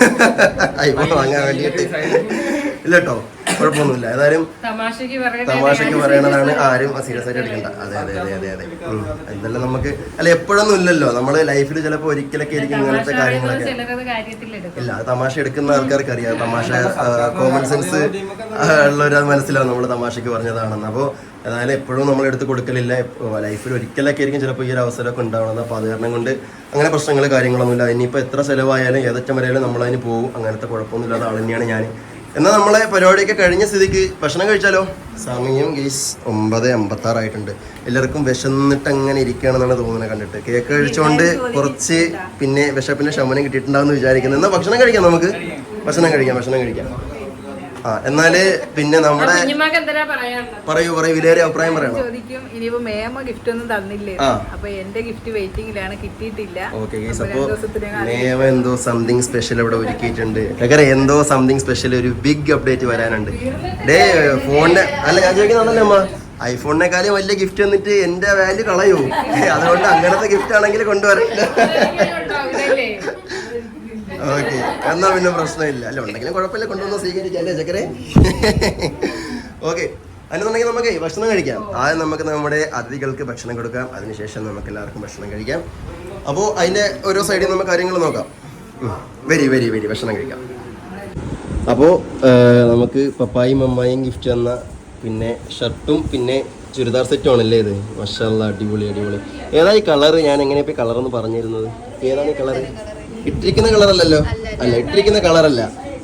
ഐഫോൺ വാങ്ങാൻ വേണ്ടിയിട്ട്. ഇല്ല കേട്ടോ കുഴപ്പമൊന്നുമില്ല. ഏതായാലും തമാശക്ക് പറയണതാണ് ആരും സീരിയസ് ആയിട്ട് എടുക്കണ്ട. അതെ അതെ അതെ അതെ അതെ. നമുക്ക് അല്ല എപ്പോഴൊന്നും ഇല്ലല്ലോ. നമ്മൾ ലൈഫിൽ ചിലപ്പോൾ ഒരിക്കലൊക്കെ ആയിരിക്കും ഇങ്ങനത്തെ കാര്യങ്ങളൊക്കെ. ഇല്ല തമാശ എടുക്കുന്ന ആൾക്കാർക്ക് അറിയാം. തമാശ കോമൺ സെൻസ് ഉള്ളവർ അത് മനസ്സിലാവും. നമ്മൾ തമാശക്ക് പറഞ്ഞതാണെന്ന്. അപ്പോൾ ഏതായാലും എപ്പോഴും നമ്മൾ എടുത്ത് കൊടുക്കലില്ല. ലൈഫിൽ ഒരിക്കലൊക്കെ ആയിരിക്കും ചിലപ്പോൾ ഈ ഒരു അവസരമൊക്കെ ഉണ്ടാവുന്നത് അപ്പോൾ അത് കാരണം കൊണ്ട് അങ്ങനെ പ്രശ്നങ്ങൾ കാര്യങ്ങളൊന്നുമില്ല. ഇനിയിപ്പോൾ എത്ര ചിലവായാലും ഏതറ്റം വരെയാലും നമ്മളതിന് പോകും. അങ്ങനത്തെ കുഴപ്പമൊന്നുമില്ലാത്ത ആൾ തന്നെയാണ് ഞാൻ എന്നാൽ നമ്മളെ പരിപാടിയൊക്കെ കഴിഞ്ഞ സ്ഥിതിക്ക് ഭക്ഷണം കഴിച്ചാലോ? സമയം ഗീസ് ഒമ്പത് അമ്പത്താറായിട്ടുണ്ട് എല്ലാവർക്കും വിശന്നിട്ട് അങ്ങനെ ഇരിക്കുകയാണെന്നാണ് തോന്നുന്നത് കണ്ടിട്ട്. കേക്ക് കഴിച്ചുകൊണ്ട് കുറച്ച് പിന്നെ വിശപ്പിന് ശമനം കിട്ടിയിട്ടുണ്ടാവും എന്ന് വിചാരിക്കുന്നത് എന്നാൽ ഭക്ഷണം കഴിക്കാം നമുക്ക്? ഭക്ഷണം കഴിക്കാം ഭക്ഷണം കഴിക്കാം. ആ എന്നാൽ പിന്നെ നമ്മുടെ പറയൂ പറയൂ വിലയേറിയ അഭിപ്രായം പറയണം? ചോദിക്കും ഇനിയിപ്പോ മേമ ഗിഫ്റ്റ് ഒന്നും തന്നില്ലേ. അപ്പൊ എന്റെ ഗിഫ്റ്റ് വെയിറ്റിംഗിലാണ് കിട്ടിയിട്ടില്ല. അപ്പൊ മേമ എന്തോ സംതിങ് സ്പെഷ്യൽ ഇവിടെ ഒരുക്കിയിട്ടുണ്ട്. എന്തോ സംതിങ് സ്പെഷ്യൽ ഒരു ബിഗ് അപ്ഡേറ്റ് വരാനുണ്ട്. ഡേ ഫോണിന്റെ അല്ല ഞാൻ ചോദിക്കുന്നതല്ലേ അമ്മ ഐഫോണിനെക്കാളും വലിയ ഗിഫ്റ്റ് വന്നിട്ട് എന്റെ വാല്യൂ കളയൂ. അതുകൊണ്ട് അങ്ങനത്തെ ഗിഫ്റ്റ് ആണെങ്കിൽ കൊണ്ടുവരണ്ട. എന്നാ പിന്നെ പ്രശ്നമില്ല. അല്ല ഉണ്ടെങ്കിലും കുഴപ്പമില്ല. കൊണ്ടുവന്ന് സ്വീകരിക്കാം അല്ലേ ചക്കരെ? ഓക്കെ. അല്ലെന്നുണ്ടെങ്കിൽ നമുക്ക് ഭക്ഷണം കഴിക്കാം. ആദ്യം നമുക്ക് നമ്മുടെ അതിഥികൾക്ക് ഭക്ഷണം കൊടുക്കാം. അതിനുശേഷം നമുക്ക് എല്ലാവർക്കും ഭക്ഷണം കഴിക്കാം. അപ്പോൾ അതിന്റെ ഓരോ സൈഡിൽ നമുക്ക് കാര്യങ്ങൾ നോക്കാം. വരി വരി വരി. ഭക്ഷണം കഴിക്കാം. അപ്പോൾ നമുക്ക് പപ്പായും അമ്മായും ഗിഫ്റ്റ് തന്ന പിന്നെ ഷർട്ടും പിന്നെ ചുരിദാർ സെറ്റും ആണല്ലേ ഇത്? മഷാല്ല അടിപൊളി അടിപൊളി. ഏതായി കളറ് ഞാൻ എങ്ങനെയാണ് ഇപ്പോൾ എന്ന് പറഞ്ഞിരുന്നത്? ഏതാണ് ഈ കളർ ഇട്ടിരിക്കുന്ന കളറല്ലല്ലോ. അല്ല ഇട്ടിരിക്കുന്ന കളറല്ല.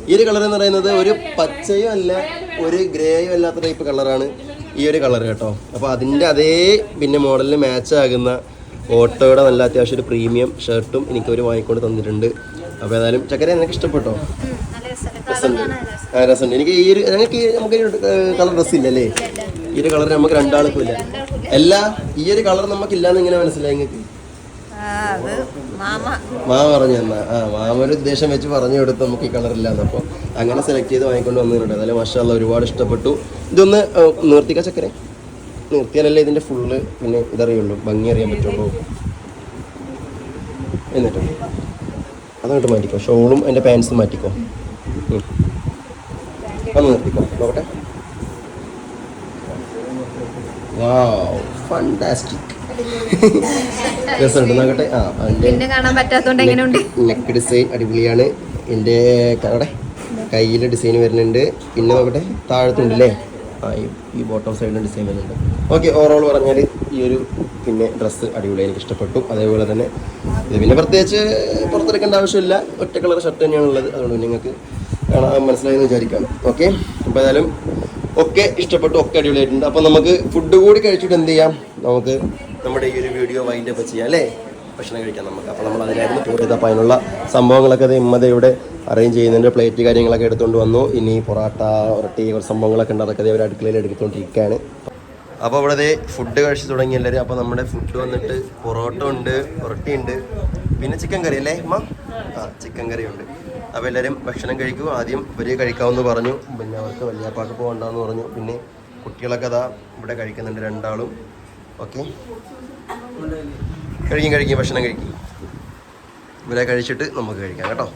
ഈ ഒരു കളർ എന്ന് പറയുന്നത് ഒരു പച്ചയോ അല്ല ഒരു ഗ്രേയോ അല്ലാത്ത ടൈപ്പ് കളറാണ് ഈ ഒരു കളർ കേട്ടോ. അപ്പോൾ അതിന്റെ അതേ പിന്നെ മോഡലിന് മാച്ച് ആകുന്ന ഓട്ടോയുടെ നല്ല അത്യാവശ്യം ഒരു പ്രീമിയം ഷർട്ടും എനിക്ക് ഒരു വാങ്ങിക്കൊണ്ട് തന്നിട്ടുണ്ട്. അപ്പോൾ ഏതായാലും ചക്കര നിനക്ക് ഇഷ്ടപ്പെട്ടോ? രസമുണ്ട്. രസമുണ്ട്. എനിക്ക് ഈ ഒരു ഞങ്ങൾക്ക് ഈ നമുക്ക് കളർ ഡ്രസ് ഇല്ലല്ലേ ഈ ഒരു കളർ നമുക്ക് രണ്ടാൾക്കും ഇല്ല. അല്ല ഈ ഒരു കളർ നമുക്ക് ഇല്ലാന്ന് ഇങ്ങനെ മനസ്സിലായി നിങ്ങൾക്ക്? മാമ. പറഞ്ഞു തന്ന. ആ മാമ ഒരു ഉദ്ദേശം വെച്ച് പറഞ്ഞു കൊടുത്ത് നമുക്ക് ഈ കളർ ഇല്ലാന്ന്. അപ്പോൾ അങ്ങനെ സെലക്ട് ചെയ്ത് വാങ്ങിക്കൊണ്ട് വന്നിട്ടുണ്ട്. അതായത് മഷാല ഒരുപാട് ഇഷ്ടപ്പെട്ടു. ഇതൊന്ന് നിർത്തിക്ക ചക്കരെ? നിർത്തിയാലല്ലേ ഇതിന്റെ ഫുള്ള് പിന്നെ ഇതറിയുള്ളൂ ഭംഗി അറിയാൻ പറ്റുള്ളൂ. എന്നിട്ടോ അതങ്ങോട്ട് മാറ്റിക്കോ. ഷോളും എന്റെ പാൻസും മാറ്റിക്കോ. ഒന്ന് നിർത്തിക്കോ. നോക്കട്ടെ. വാ ഫണ്ടാസ്റ്റിക് രസമുണ്ട്. നോക്കട്ടെ. ആ പിന്നെ കാണാൻ പറ്റാത്തോണ്ട് എങ്ങനെയുണ്ട്? നെക്ക് ഡിസൈൻ അടിപൊളിയാണ്. എന്റെ അവിടെ കയ്യിലെ ഡിസൈൻ വരുന്നുണ്ട്. പിന്നെ നോക്കട്ടെ താഴത്തുണ്ട് അല്ലേ ആ ഈ ഈ ബോട്ടം സൈഡിൽ ഡിസൈൻ വരുന്നുണ്ട്. ഓക്കെ ഓവറോൾ പറഞ്ഞാൽ ഈ ഒരു പിന്നെ ഡ്രസ്സ് അടിപൊളി എനിക്ക് ഇഷ്ടപ്പെട്ടു. അതേപോലെ തന്നെ ഇത് പിന്നെ പ്രത്യേകിച്ച് പുറത്തെടുക്കേണ്ട ആവശ്യമില്ല. ഒറ്റ കളർ ഷർട്ട് തന്നെയാണ് ഉള്ളത്. അതുകൊണ്ട് നിങ്ങൾക്ക് കാണാൻ മനസ്സിലായെന്ന് വിചാരിക്കാം. ഓക്കെ അപ്പോൾ ഏതായാലും ഒക്കെ ഇഷ്ടപ്പെട്ടു ഒക്കെ അടിപൊളിയായിട്ടുണ്ട്. അപ്പോൾ നമുക്ക് ഫുഡ് കൂടി കഴിച്ചിട്ട് എന്ത് ചെയ്യാം? നമുക്ക് നമ്മുടെ ഈ ഒരു വീഡിയോ വൈൻഡ് അപ്പ് ചെയ്യാം അല്ലേ? ഭക്ഷണം കഴിക്കാം നമുക്ക്. അപ്പോൾ നമ്മൾ അതിനായിരുന്നു ടൂർ ചെയ്ത് അപ്പോൾ അതിനുള്ള സംഭവങ്ങളൊക്കെ അത് ഇമ്മത ഇവിടെ അറേഞ്ച് ചെയ്യുന്നുണ്ട്. പ്ലേറ്റ് കാര്യങ്ങളൊക്കെ എടുത്തുകൊണ്ട് വന്നു. ഇനി പൊറാട്ട ഉരട്ടി കുറച്ച് സംഭവങ്ങളൊക്കെ ഉണ്ട്. അതൊക്കെ അവർ അടുക്കളയിൽ എടുത്തുകൊണ്ടിരിക്കുകയാണ് അപ്പോൾ ഇവിടെ ഫുഡ് കഴിച്ച് തുടങ്ങി എല്ലാവരും. അപ്പോൾ നമ്മുടെ ഫുഡ് വന്നിട്ട് പൊറോട്ട ഉണ്ട് ഉരട്ടി ഉണ്ട് പിന്നെ ചിക്കൻ കറി അല്ലേ അമ്മ ആ ചിക്കൻ കറി ഉണ്ട്. അപ്പോൾ എല്ലാവരും ഭക്ഷണം കഴിക്കും. ആദ്യം ഇവർ കഴിക്കാമെന്ന് പറഞ്ഞു. പിന്നെ അവർക്ക് വല്യാപ്പാക്ക് പോകണ്ടെന്ന് പറഞ്ഞു. പിന്നെ കുട്ടികളൊക്കെ അതാ ഇവിടെ കഴിക്കുന്നുണ്ട് രണ്ടാളും. ഓക്കെ. കഴിക്കും കഴിക്കും ഭക്ഷണം കഴിക്കും. ഇവരെ കഴിച്ചിട്ട് നമുക്ക് കഴിക്കാം കേട്ടോ.